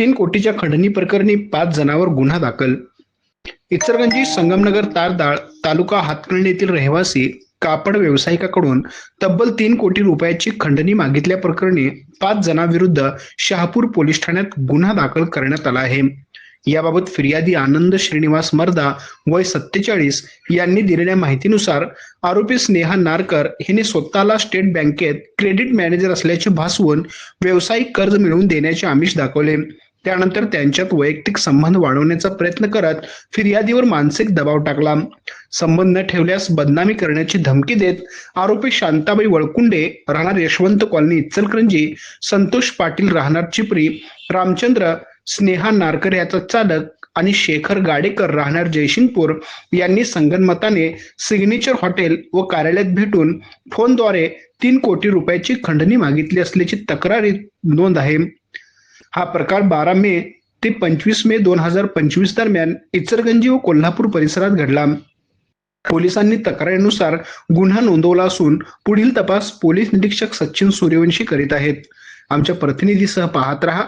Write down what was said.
तीन कोटीच्या खंडणी प्रकरणी पाच जणांवर गुन्हा दाखल. इचरगंजी संगमनगर तारदाळ तालुका हातकळणी येथील रहिवासी कापड व्यावसायिकाकडून तब्बल तीन कोटी रुपयाची खंडणी मागितल्या प्रकरणी पाच जणांविरुद्ध शहापूर पोलीस ठाण्यात गुन्हा दाखल करण्यात आला आहे. याबाबत फिर्यादी आनंद श्रीनिवास मर्दा वय सत्तेचाळीस यांनी दिलेल्या माहितीनुसार आरोपी स्नेहा नारकर हिने स्वतःला स्टेट बँकेत क्रेडिट मॅनेजर असल्याचे भासवून व्यावसायिक कर्ज मिळवून देण्याचे आमिष दाखवले. त्यानंतर त्यांच्यात वैयक्तिक संबंध वाढवण्याचा प्रयत्न करत फिर्यादीवर मानसिक दबाव टाकला. संबंध न ठेवल्यास बदनामी करण्याची धमकी देत आरोपी शांताबाई वळकुंडे राहणार यशवंत कॉलनी इचलकरंजी संतोष पाटील राहणार चिपरी रामचंद्र स्नेहा नारकर याचा चालक आणि शेखर गाडेकर राहणार जयसिंगपूर यांनी संगनमताने सिग्नेचर हॉटेल व कार्यालयात भेटून फोनद्वारे तीन कोटी रुपयाची खंडणी मागितली असल्याची तक्रारी नोंद आहे. हा प्रकार बारा मे ते पंचवीस मे दोन हजार पंचवीस दरम्यान इचरगंजी व कोल्हापूर परिसरात घडला. पोलिसांनी तक्रारीनुसार गुन्हा नोंदवला असून पुढील तपास पोलीस निरीक्षक सचिन सूर्यवंशी करीत आहेत. आमच्या प्रतिनिधीसह पाहत रहा.